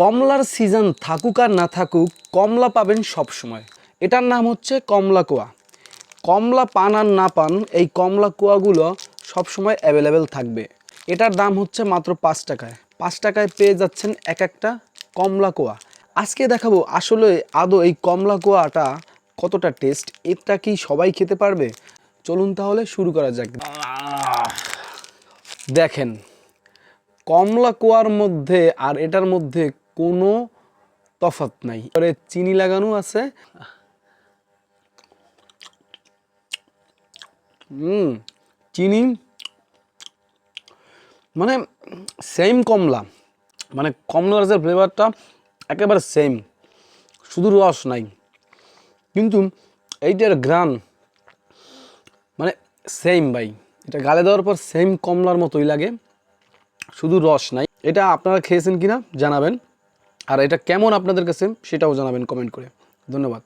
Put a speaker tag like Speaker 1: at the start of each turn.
Speaker 1: কমলার সিজন থাকুক আর না থাকুক, কমলা পাবেন সব সময় এটার নাম হচ্ছে কমলা কোয়া। কমলা পান আর না পান, এই কমলা কোয়াগুলো সবসময় অ্যাভেলেবেল থাকবে। এটার দাম হচ্ছে মাত্র পাঁচ টাকায়। পাঁচ টাকায় পেয়ে যাচ্ছেন এক একটা কমলা কোয়া। আজকে দেখাবো আসলে আদৌ এই কমলা কোয়াটা কতটা টেস্ট এটা কি সবাই খেতে পারবে? চলুন তাহলে শুরু করা যাক। দেখেন, কমলা কোয়ার মধ্যে আর এটার মধ্যে কোনো তফাৎ নাই। এবারে চিনি লাগানো আছে। হুম চিনি। মানে সেম কমলা। মানে কমলার যে ফ্লেভারটা একেবারে সেম শুধু রস নাই। কিন্তু এইটার গ্রান মানে সেম ভাই। এটা গালে দেওয়ার পর সেম কমলার মতোই লাগে। শুধু রস নাই। এটা আপনারা খেয়েছেন কিনা জানাবেন। আর এটা কেমন আপনাদের কাছে সেটাও জানাবেন কমেন্ট করে। ধন্যবাদ।